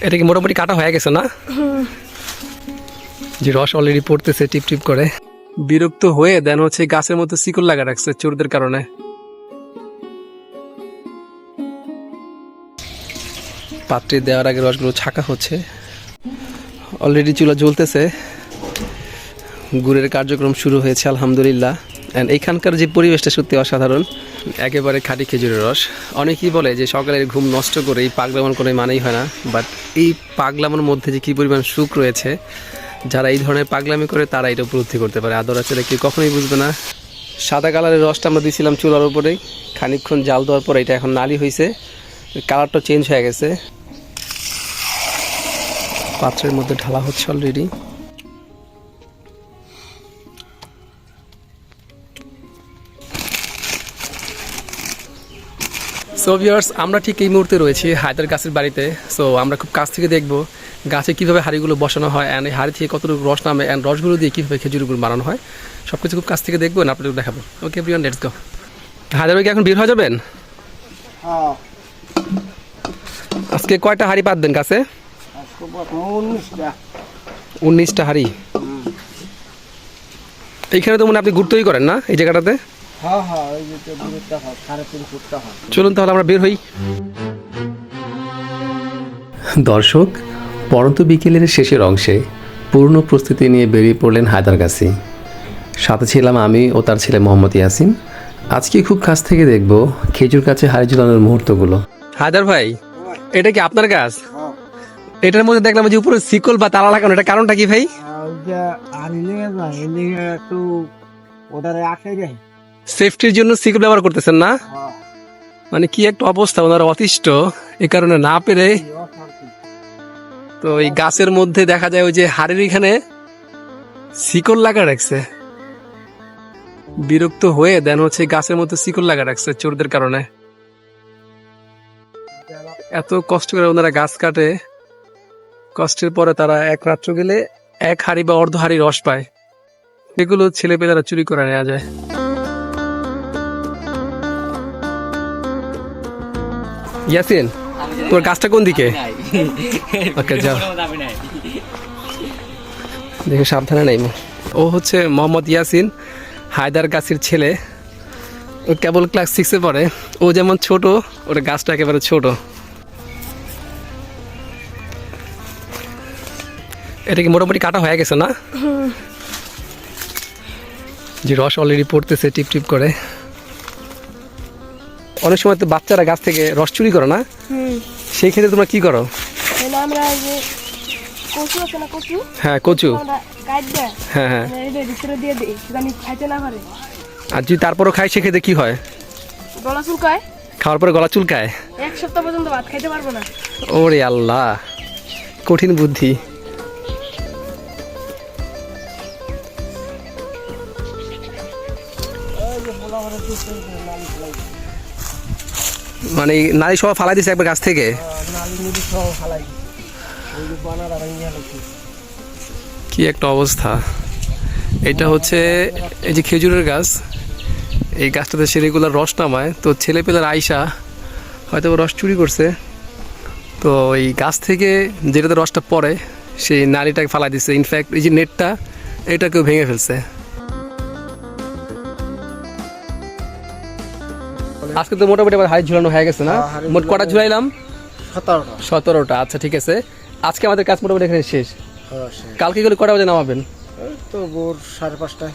এটা কি মোটামুটি কাটা হয়ে গেছে না? যে রস অলরেডি পড়তেছে, টিপ টিপ করে। বিরক্ত হয়ে দেন হচ্ছে গাছের মতো শিকল লাগা রাখছে চোরদের কারণে। পাত্রে দেওয়ার আগে রসগুলো ছাকা হচ্ছে। অলরেডি চুলা জ্বলতেছে। গুড়ের কার্যক্রম শুরু হয়েছে, আলহামদুলিল্লাহ। অ্যান্ড এইখানকার যে পরিবেশটা সত্যি অসাধারণ, একেবারে খাঁটি খেজুরের রস। অনেকেই বলে যে সকালের ঘুম নষ্ট করে এই পাগলামন করে মানেই হয় না বাট এই পাগলামোর মধ্যে যে কী পরিমাণ সুখ রয়েছে, যারা এই ধরনের পাগলামি করে তারা এটা উপলব্ধি করতে পারে। আদর আছে কেউ কখনোই বুঝবে না। সাদা কালারের রসটা আমরা দিয়েছিলাম চুলার উপরে, খানিকক্ষণ জাল দেওয়ার পর এটা এখন নালি হয়েছে কালারটা চেঞ্জ হয়ে গেছে। পাত্রের মধ্যে ঢালা হচ্ছে অলরেডি সো ভিউয়ার্স আমরা ঠিক এই মুহূর্তে রয়েছি হায়দার গাছের বাড়িতে। সো আমরা খুব কাছ থেকে দেখব গাছে কীভাবে হাঁড়িগুলো বসানো হয় অ্যান্ড এই হাঁড়ি থেকে কতটুকু রস নামে অ্যান্ড রসগুলো দিয়ে কীভাবে খেজুর গুড় বানানো হয়। সব কিছু খুব কাছ থেকে দেখব না আপনাদের দেখাবো। ওকে প্রিয়ন লেটস গো হায়দার কি এখন বের হয়ে যাবেন? হ্যাঁ। আজকে কয়টা হাঁড়ি পাতবেন প্রথম উনিশটা। হাঁড়ি। এইখানে তো মনে আপনি তৈরি করেন না এই জায়গাটাতে? হ্যাঁ হ্যাঁ চলুন তাহলে আমরা বের হই। দর্শক পরন্ত বিকেলের শেষের অংশে পূর্ণ প্রস্তুতি নিয়ে বেরিয়ে পড়লেন হায়দারগাছি সাথে ছিলাম আমি ও তার ছেলে মোহাম্মদ ইয়াসিন। আজকে খুব কাছ থেকে দেখব খেজুর গাছে হাড়ি ঝুলানোর মুহূর্তগুলো। হায়দার ভাই এটা কি আপনার গাছ? হ্যাঁ। এটার মধ্যে দেখলাম যে উপরে শিকল বা তালা লাগানো এটা কারণটা কি ভাই? একটু ওটারে আটকে যায় সেফটির জন্য শিকল ব্যবহার করতেছেন না? হ্যাঁ। মানে কি একটা অবস্থা ওনারা অতিষ্ঠ। এই কারণে না পেরে তো এই গাছের মধ্যে দেখা যায় ওই যে হাড়ির এখানে শিকল লাগা রাখছে। বিরক্ত হয়ে দেন হচ্ছে গাছের মধ্যে শিকল লাগা রাখছে চোরদের কারণে। এত কষ্ট করে ওনারা গাছ কাটে। কষ্টের পরে তারা এক রাত্র গেলে এক হাড়ি বা অর্ধ হাড়ি রস পায়। এগুলো ছেলে ছেলেপেলেরা চুরি করে নেওয়া যায়। ইয়াসিন তোর গাছটা কোন দিকে? ওকে যাও দেখে সাবধানে নাই ও হচ্ছে মোহাম্মদ ইয়াসিন হায়দার গাছির ছেলে। ও কেবল ক্লাস সিক্সে পড়ে। ও যেমন ছোট ওর গাছটা একেবারে ছোট। এটা কি মোটামুটি কাটা হয়ে গেছে না? যে রস অলরেডি পড়তেছে টিপ টিপ করে। অনেক সময় তো বাচ্চারা গাছ থেকে রস চুরি করে না? সেই ক্ষেত্রে তোমরা কি করো? আমরা যে কচু আছে না কচু? হ্যাঁ কচু। হ্যাঁ হ্যাঁ। ভিতরে দিয়ে দিই জানি খাইতে না পারে। আর যদি তারপরও খাই সেক্ষেত্রে কি হয়? গলা চুলকায়? খাওয়ার পরে গলা চুলকায়? এক সপ্তাহ পর্যন্ত ভাত খাইতে পারব না। ওরে আল্লাহ কঠিন বুদ্ধি। মানে নারী সব ফালাই দিছে একবার গাছ থেকে? কি একটা অবস্থা। এটা হচ্ছে এই যে খেজুরের গাছ। এই গাছটাতে সে রেগুলার রস নামায়। তো ছেলেপেলের আয়সা হয়তো রস চুরি করছে। তো এই গাছ থেকে যেটাতে রসটা পড়ে, সেই নালীটাকে ফালাই দিচ্ছে ইনফ্যাক্ট এই যে নেটটা, এটাকেও ভেঙে ফেলছে। আজকে তো মোটামুটি আবার হাই ঝুলানো হয়ে গেছে না? হ্যাঁ, মোট কটা ঝুলাইলাম? সতেরোটা। সতেরোটা আচ্ছা ঠিক আছে। আজকে আমাদের কাজ মোটামুটি এখানে শেষ। হ্যাঁ কালকে গেলে কটা বাজে নামাবেন? তো ভোর সাড়ে পাঁচটায়।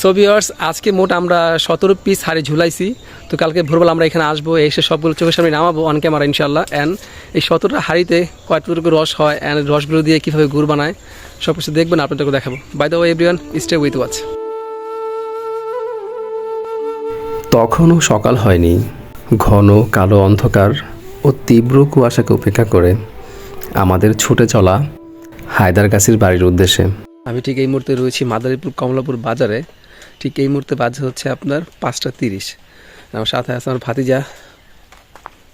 সো ভিউয়ার্স আজকে মোট আমরা সতেরো পিস হাড়ি ঝুলাইছি। তো কালকে ভোরবেলা আমরা এখানে আসব এসে সবগুলো চোখের সামনে নামাবো অন ক্যামেরা ইনশাল্লাহ অ্যান্ড এই সতেরোটা হাড়িতে কয়টুকু রস হয় অ্যান্ড রসগুলো দিয়ে কীভাবে গুড় বানায় সব কিছু দেখবেন আপনাদেরকে দেখাবো। By the way everyone stay with watch তখনও সকাল হয়নি। ঘন কালো অন্ধকার ও তীব্র কুয়াশাকে উপেক্ষা করে আমাদের ছুটে চলা হায়দারগাছির বাড়ির উদ্দেশ্যে। আমি ঠিক এই মুহূর্তে রয়েছি মাদারীপুর কমলাপুর বাজারে। ঠিক এই মুহূর্তে বাজে হচ্ছে আপনার পাঁচটা তিরিশ। আমার সাথে আছে আমার ভাতিজা।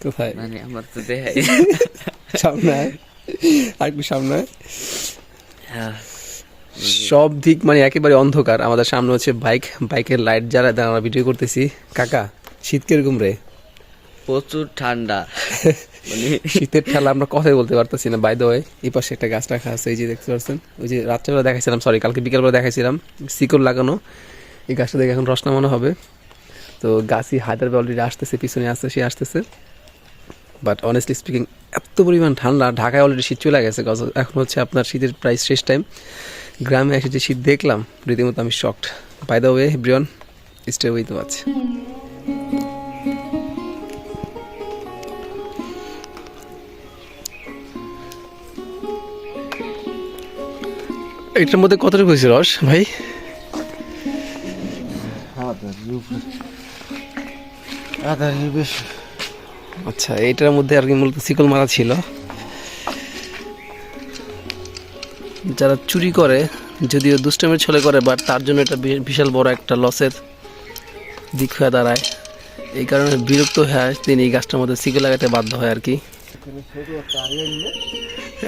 কোথায়? মানে আমার তো দেখাই সামনে আয়। আরেকটু সামনে হ্যাঁ, সব দিক মানে একেবারে অন্ধকার। আমাদের সামনে হচ্ছে বাইক বাইকের লাইট যারা আমরা ভিডিও করতেছি। কাকা শীত কীরকম রে? প্রচুর ঠান্ডা। মানে শীতের ঠেলা আমরা কথাই বলতে পারতেছি না বাই দ্য এই পাশে একটা গাছ রাখা আছে এই যে দেখতে পাচ্ছেন? ওই যে রাত্রেবেলা দেখাইছিলাম সরি কালকে বিকেলবেলা দেখাইছিলাম শিকড় লাগানো। এই গাছটা দেখে এখন রস নামানো হবে। তো গাছই হায়দ্রাবাদ অলরেডি আসতেছে পিছনে আসতে সে আসতেছে। বাট অনেস্টলি স্পিকিং এত পরিমাণ ঠান্ডা ঢাকায় অলরেডি শীত চলে গেছে এখন হচ্ছে আপনার শীতের প্রায় শেষ টাইম গ্রামে এসে যে শীত দেখলাম রীতিমতো আমি শকড বাই দ্য ওয়ে ব্রিয়ন স্টে উইথ ওয়াচ এটার মধ্যে কতটুকু হয়েছে রস ভাই? আচ্ছা এটার মধ্যে আর কি মূলত শিকল মারা ছিল। যারা চুরি করে, যদিও দুষ্টমের ছলে করে বাট তার জন্য এটা বিশাল বড় একটা লসের দিক হয়ে দাঁড়ায়। এই কারণে বিরক্ত হয়ে তিনি এই গাছটার মধ্যে শিকল লাগাতে বাধ্য হয় আর কি।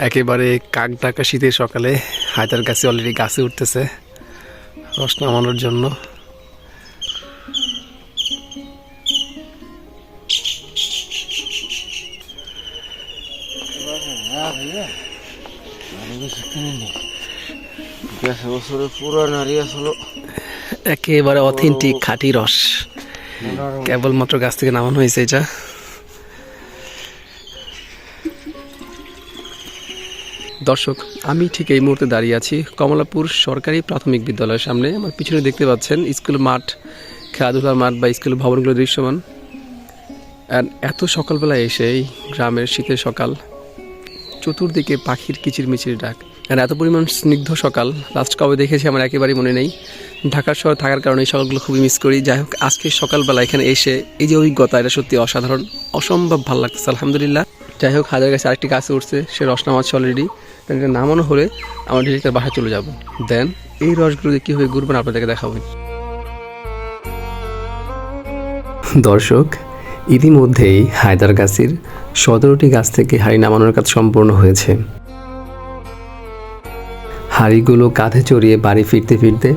একেবারে কাক ডাকা শীতের সকালে হায়দার গাছে অলরেডি গাছে উঠতেছে, রস নামানোর জন্য। বছরের পুরান হলো একেবারে অথেন্টিক খাঁটি রস। কেবলমাত্র গাছ থেকে নামানো হয়েছে এটা। দর্শক আমি ঠিক এই মুহূর্তে দাঁড়িয়ে আছি কমলাপুর সরকারি প্রাথমিক বিদ্যালয়ের সামনে। আমার পিছনে দেখতে পাচ্ছেন স্কুল মাঠ খেলাধুলার মাঠ বা স্কুল ভবনগুলো দৃশ্যমান। আর এত সকালবেলায় এসে এই গ্রামের শীতের সকাল চতুর্দিকে পাখির কিচিরমিচির ডাক। আর এত পরিমাণ স্নিগ্ধ সকাল। লাস্ট কবে দেখেছি আমার একেবারেই মনে নেই। ঢাকার শহর থাকার কারণে এই সকালগুলো খুবই মিস করি। যাই হোক, আজকে সকালবেলা এখানে এসে এই যে অভিজ্ঞতা, এটা সত্যি অসাধারণ। অসম্ভব ভালো লাগতেছে, আলহামদুলিল্লাহ। যাই হোক, হাজার কাছে আরেকটি গাছে উঠছে, সে রস নামাচ্ছে অলরেডি এটা নামানো হলে আমার ডিরেক্ট বাসায় চলে যাব। দেন এই রসগুলো দিয়ে কীভাবে ঘুরবেন আপনাদেরকে দেখাবো। দর্শক, ইতিমধ্যেই হায়দারগাছির সতেরোটি গাছ থেকে হাড়ি নামানোর কাজ সম্পূর্ণ হয়েছে। হাড়িগুলো কাঁধে চড়িয়ে বাড়ি ফিরতে ফিরতে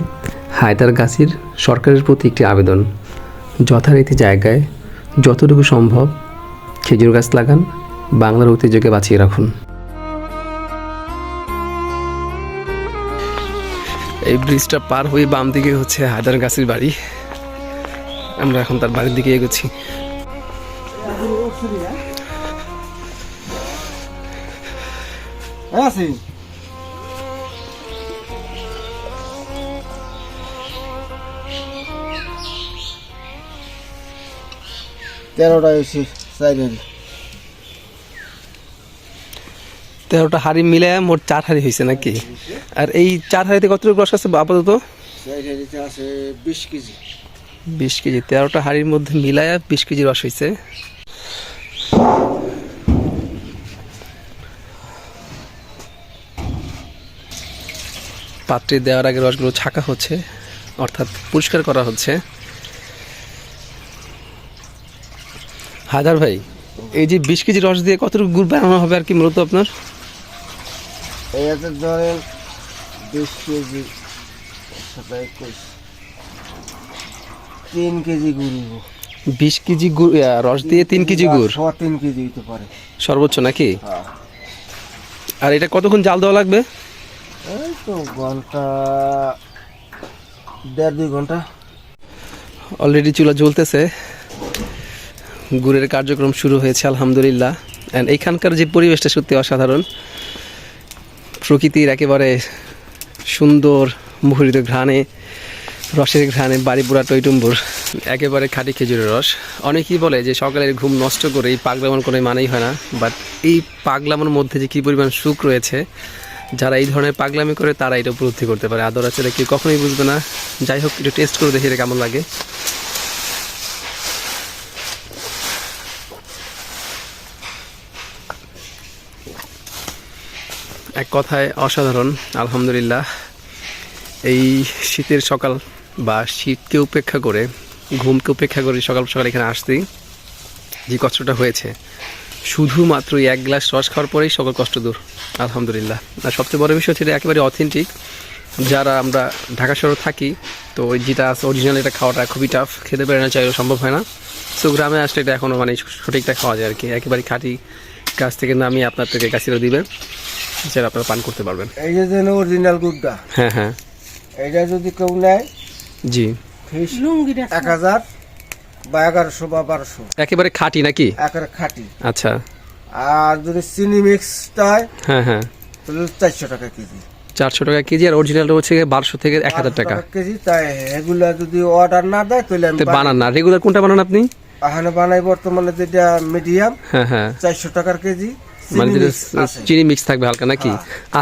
হায়দার গাছির সরকারের প্রতি একটি আবেদন। যথারীতি জায়গায় যতটুকু সম্ভব খেজুর গাছ লাগান, বাংলার ঐতিহ্যকে বাঁচিয়ে রাখুন। এই ব্রিজটা পার হয়ে বাম দিকে হচ্ছে হায়দার গাছির বাড়ি। আমরা এখন তার বাড়ির দিকে এগোচ্ছি। আছে তেরোটা এসে চাইলেন। তেরোটা হাড়ি মিলে মোট চার হাড়ি হয়েছে নাকি? আর এই চার হাড়িতে কতটুকু রস আছে আপাতত? আছে বিশ কেজি। বিশ কেজি। তেরোটা হাড়ির মধ্যে মিলায় বিশ কেজি রস হয়েছে। পাত্রে দেওয়ার আগে রসগুলো ছাকা হচ্ছে অর্থাৎ পরিষ্কার করা হচ্ছে। হাজার ভাই এই যে বিশ কেজি রস দিয়ে কতটুকু গুড় বানানো হবে আর কি মূলত আপনার? এই আছে ধরেন বিশ কেজি তিন কেজি গুড়িব বিশ কেজি গুড় রস দিয়ে তিন কেজি গুড়? তিন কেজি হইতে পারে। সর্বোচ্চ নাকি? হ্যাঁ। আর এটা কতক্ষণ জাল দেওয়া লাগবে? এই তো ঘণ্টা দেড় দুই ঘণ্টা। অলরেডি চুলা জ্বলতেছে। গুড়ের কার্যক্রম শুরু হয়েছে, আলহামদুলিল্লাহ। অ্যান্ড এইখানকার যে পরিবেশটা সত্যি অসাধারণ। প্রকৃতির একেবারে সুন্দর মুখরিত ঘ্রাণে, রসের ঘ্রাণে বাড়ি পুরা টইটুম্বুর, একেবারে খাঁটি খেজুরের রস। অনেকেই বলে যে সকালের ঘুম নষ্ট করে এই পাগলামন কোনো মানেই হয় না বাট এই পাগলামোর মধ্যে যে কী পরিমাণ সুখ রয়েছে, যারা এই ধরনের পাগলামি করে তারা এটা উপলব্ধি করতে পারে। আদর আছে কেউ কখনোই বুঝবে না। যাই হোক, একটু টেস্ট করে দেখি এটা কেমন লাগে। কথায় অসাধারণ, আলহামদুলিল্লাহ। এই শীতের সকাল বা শীতকে উপেক্ষা করে, ঘুমকে উপেক্ষা করে সকাল সকাল এখানে আসতেই যে কষ্টটা হয়েছে, শুধুমাত্র এক গ্লাস রস খাওয়ার পরেই সকল কষ্ট দূর, আলহামদুলিল্লাহ। আর সবচেয়ে বড় বিষয় হচ্ছে একেবারে অথেন্টিক যারা আমরা ঢাকা শহরে থাকি, তো ওই যেটা আছে অরিজিনাল এটা খাওয়াটা খুবই টাফ খেতে পারে না, চাইলেও সম্ভব হয় না। সো গ্রামে আসলে এটা এখনও মানে সঠিকটা খাওয়া যায় আর কি, একেবারে খাঁটি গাছ থেকে নামিয়ে আপনার থেকে গাছিরা দিবে। সেটা আপনারা পান করতে পারবেন। এই যে যেন অরিজিনাল গুড়টা। হ্যাঁ হ্যাঁ। এইটা যদি কেউ নেয় জি। এক হাজার বা এগারোশো বা বারোশো। একেবারে খাঁটি নাকি? একের খাঁটি। আচ্ছা। আর যদি চিনি মিক্সড হয় হ্যাঁ হ্যাঁ। তাহলে চারশো টাকা কেজি। চারশো টাকা কেজি আর অরিজিনালটা হচ্ছে বারোশো থেকে এক হাজার টাকা। কেজি তাই এগুলা যদি অর্ডার না দেয় তাহলে আমি বানান না। রেগুলার কোনটা বানান আপনি? এখানে বানাই বর্তমানে যেটা মিডিয়াম হ্যাঁ হ্যাঁ। চারশো টাকার কেজি। মানে চিনি যেটা চিনি মিক্স থাকবে হালকা নাকি?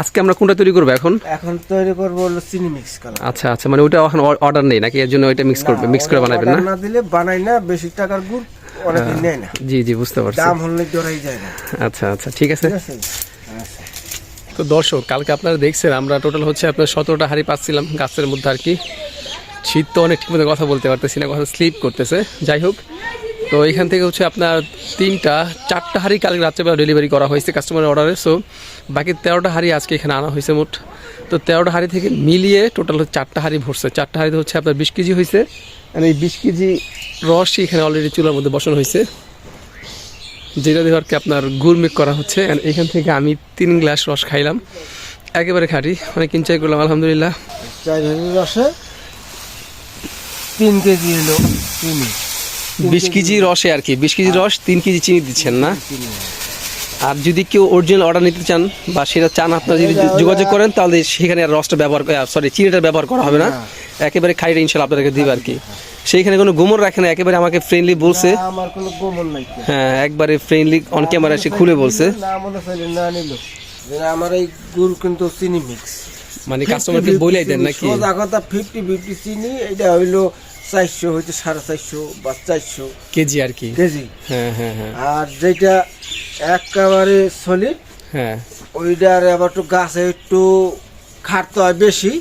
আজকে আমরা কোনটা তৈরি করব এখন? এখন তৈরি করব হলো চিনি মিক্স কালার আচ্ছা আচ্ছা মানে ওটা এখন অর্ডার নেই নাকি? এর জন্য ওইটা মিক্স করবে মিক্স করে বানাবেন না? না দিলে বানাই না বেশি টাকার গুড় অনেকদিন নেয় না। জি জি বুঝতে পারছি। দাম হলে জোড়াই যায় না। আচ্ছা আচ্ছা ঠিক আছে। ঠিক আছে? আচ্ছা। তো দর্শক কালকে আপনারা দেখছেন আমরা টোটাল হচ্ছে আপনার সতেরোটা হাড়ি পাচ্ছিলাম গাছের মধ্যে আর কি। শীত তো অনেক ঠিকমতো কথা বলতে পারতেছি না কথা স্লিপ করতেছে। যাই হোক তো এখান থেকে হচ্ছে আপনার তিনটা, চারটা হাড়ি কালকে রাত্রেবেলা ডেলিভারি করা হয়েছে কাস্টমারের অর্ডারে সো বাকি তেরোটা হাড়ি আজকে এখানে আনা হয়েছে মোট। তো তেরোটা হাড়ি থেকে মিলিয়ে টোটাল চারটা হাড়ি ভরছে। চারটা হাড়িতে হচ্ছে আপনার বিশ কেজি হয়েছে আর এই বিশ কেজি রসই এখানে অলরেডি চুলার মধ্যে বসানো হয়েছে। যেটা দিয়ে আর কি আপনার গুড়মেক করা হচ্ছে, and এখান থেকে আমি তিন গ্লাস রস খাইলাম। একেবারে খাঁটি, অনেক এনজয় করলাম, আলহামদুলিল্লাহ। রসে তিন কেজি এলো চিনি। বিশ কেজি রসে আর কি বিশ কেজি রস তিন কেজি চিনি দিচ্ছেন না? আর যদি কেউ অরিজিনাল অর্ডার নিতে চান বা সেটা চান আপনারা যদি যোগাযোগ করেন তাহলে সেখানে আর রসটা ব্যবহার সরি চিনিটা ব্যবহার করা হবে না। একেবারে খাইটা ইনশাল্লাহ আপনাদেরকে দিবে আর কি। সেইখানে কোনো গোমর রাখে না একেবারে আমাকে ফ্রেন্ডলি বলছে। আমার কোনো গোমন নাই হ্যাঁ একবারে ফ্রেন্ডলি অন ক্যামেরা এসে খুলে বলছে। না নিল। আমার এই গুড় কিন্তু চিনি মিক্স মানে কাস্টমারকে বলেই দেন নাকি? সোজা কথা ফিফটি ফিফটি চিনি এটা হইল চারশো হইতে সাড়ে চারশো বা চারশো কেজি আর কি? কেজি। হ্যাঁ হ্যাঁ হ্যাঁ। আর যেটা একেবারে সলিড হ্যাঁ। ওইটার আবার একটু গাছে একটু খাটতে হয় বেশি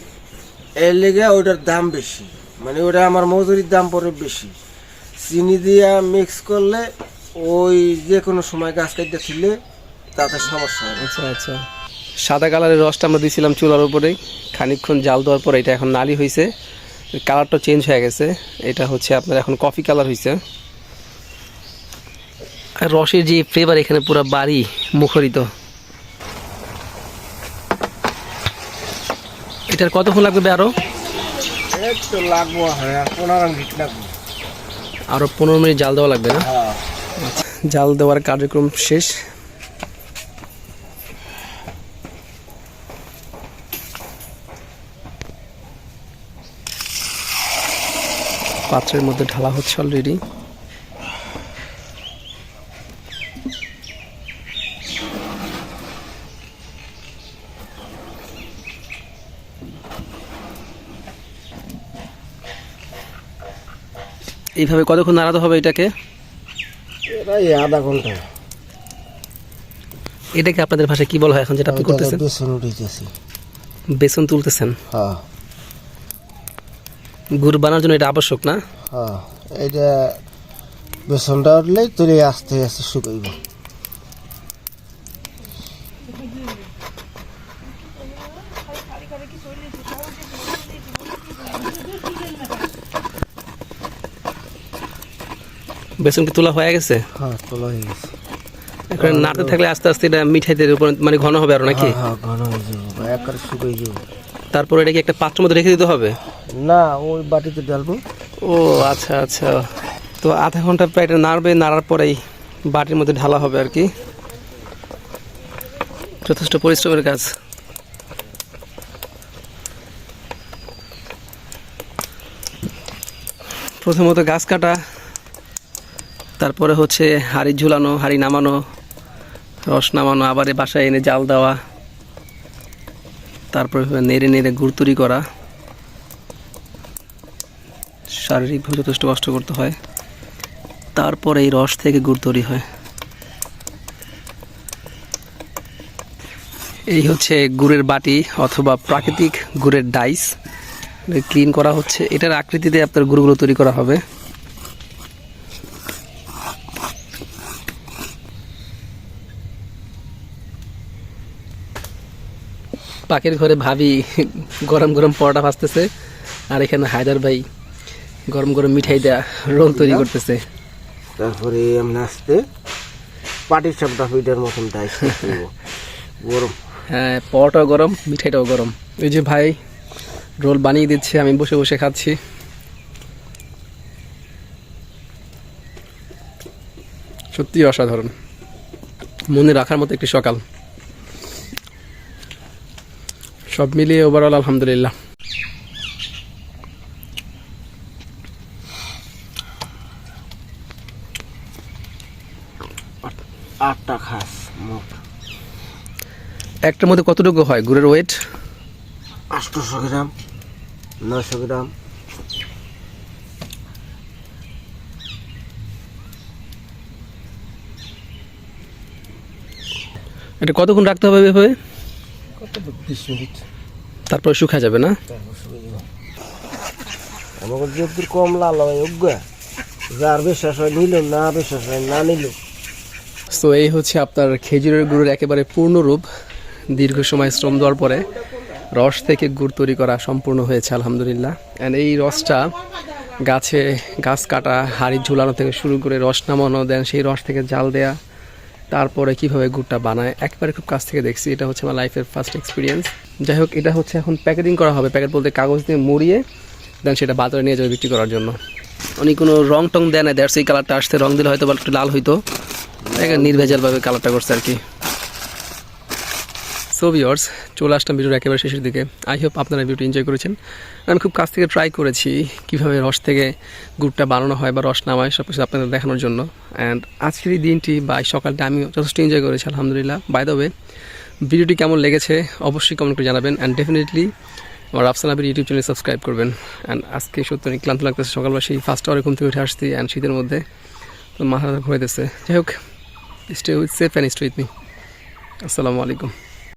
এর লেগে ওইটার দাম বেশি। মানে ওটা আমার মজুরির দাম পড়ে বেশি। চিনি দিয়া মিক্স করলে ওই যে কোনো সময় গাছ কাটতে ছিলে তাতে সমস্যা হয় আচ্ছা আচ্ছা। সাদা কালারের রসটা আমরা দিয়েছিলাম চুলার উপরে। খানিকক্ষণ জাল দেওয়ার পর এটা এখন নালি হয়েছে কালারটা চেঞ্জ হয়ে গেছে। এটা হচ্ছে আপনার এখন কফি কালার হয়েছে আর রসের যে ফ্লেভার এখানে পুরো বাড়ি মুখরিত। এটার কতক্ষণ লাগবে আরও? এই তো লাগবো হ্যাঁ আর পনেরো মিনিট লাগবে। আরও পনেরো মিনিট জাল দেওয়া লাগবে না? হ্যাঁ। জাল দেওয়ার কার্যক্রম শেষ। পাত্রের মধ্যে ঢালা হচ্ছে অলরেডি এইভাবে কতক্ষণ নাড়াতে হবে এটাকে? আধা ঘণ্টা। এটাকে আপনাদের ভাষায় কি বলা হয় এখন যেটা আপনি করতেছেন? বেসন উঠেছি বেসন তুলতেছেন। হ্যাঁ। গুড় বানানোর জন্য এটা আবশ্যক না? হ্যাঁ এইটা বেসনটা উঠলেই তুলে আস্তে আস্তে শুকাইব। বেসন কি তোলা হয়ে গেছে? হ্যাঁ তোলা হয়ে গেছে। এখন নাড়তে থাকলে আস্তে আস্তে এটা মিঠাইতে উপর মানে ঘন হবে আরও নাকি? হ্যাঁ ঘন হয়ে যাব একবারে শুকাই যাব। তারপর এটা কি একটা পাত্রের মধ্যে রেখে দিতে হবে। না, ওই বাটিতে ঢালবো। ও আচ্ছা আচ্ছা। তো আধা ঘণ্টা প্রায় এটা নাড়বে, নাড়ার পরেই বাটির মধ্যে ঢালা হবে আর কি। যথেষ্ট পরিশ্রমের কাজ। প্রথমত গাছ কাটা, তারপরে হচ্ছে হাড়ি ঝুলানো, হাড়ি নামানো, রস নামানো, আবার বাসায় এনে জাল দেওয়া, তারপরে নেড়ে নেড়ে গুড় করা। শারীরিকভাবে যথেষ্ট কষ্ট করতে হয়। তারপরে এই রস থেকে গুড় তৈরি হয়। এই হচ্ছে গুড়ের বাটি অথবা প্রাকৃতিক গুড়ের ডাইস। ক্লিন করা হচ্ছে। এটার আকৃতিতে আপনার গুড়গুলো তৈরি করা হবে। পাখির ঘরে ভাবি গরম গরম পরোটা ভাজতেছে। আর এখানে হায়দার ভাই গরম গরম মিঠাই দেয়া রোল তৈরি করতেছে। তারপরে এমনি আসতে পাটি সাপটা পিঠের মতন তাই গরম। হ্যাঁ পরোটাও গরম মিঠাইটাও গরম। এই যে ভাই রোল বানিয়ে দিচ্ছে আমি বসে বসে খাচ্ছি। সত্যি অসাধারণ। মনে রাখার মতো একটি সকাল। সব মিলিয়ে ওভারঅল আলহামদুলিল্লাহ। আটটা খাস মোট। একটার মধ্যে কতটুকু হয় গুড়ের ওয়েট আটশোশো গ্রাম নশো গ্রাম। এটা কতক্ষণ রাখতে হবে এভাবে? বিশ মিনিট। তারপর শুকা যাবে না? আমাকে যদ্দূর কম লাল হয় অজ্ঞ। যার বিশ্বাস হয় নিল না বিশ্বাস হয় না নিল তো এই হচ্ছে আপনার খেজুরের গুড়ের একেবারে পূর্ণরূপ। দীর্ঘ সময় শ্রম দেওয়ার পরে রস থেকে গুড় তৈরি করা সম্পূর্ণ হয়েছে, আলহামদুলিল্লাহ। অ্যান্ড এই রসটা গাছে গাছ কাটা, হাড়ি ঝুলানো থেকে শুরু করে রস নামানো দেন, সেই রস থেকে জাল দেয়া, তারপরে কীভাবে গুড়টা বানায়, একবারে খুব কাছ থেকে দেখছি। এটা হচ্ছে আমার লাইফের ফার্স্ট এক্সপিরিয়েন্স যাই হোক, এটা হচ্ছে এখন প্যাকেটিং করা হবে। প্যাকেট বলতে কাগজ দিয়ে মুড়িয়ে, দেন সেটা বাজারে নিয়ে যাবে বিক্রি করার জন্য। উনি কোনো রং টং দেয় না দ্যাটস এই কালারটা আসতে রং দিলে হয়তো বা একটু লাল হইতো। একেবারে নির্ভেজালভাবে কালারটা করছে আর কি। সো ভিওর্স চলে আসলাম ভিডিওর একেবারে শেষের দিকে। আই হোপ আপনারা ভিডিওটি এনজয় করেছেন। আমি খুব কাছ থেকে ট্রাই করেছি কীভাবে রস থেকে গুড়টা বানানো হয় বা রস নামায় সব কিছু আপনাদের দেখানোর জন্য। অ্যান্ড আজকের এই দিনটি বা সকালটা আমি যথেষ্ট এনজয় করেছি, আলহামদুলিল্লাহ। বাই দ্য ভিডিওটি কেমন লেগেছে অবশ্যই কমেন্ট করে জানাবেন। অ্যান্ড ডেফিনেটলি আমার Afsan Abir YouTube channel subscribe করবেন। অ্যান্ড আজকে সত্যি অনেক ক্লান্ত লাগতেছে, সকালবেলা সেই ফার্স্ট আওয়ারে ঘুম থেকে উঠে আসছি অ্যান্ড শীতের মধ্যে তো মাথা ঘুরে যাই হোক stay with safe and stay with me আসসালামু আলাইকুম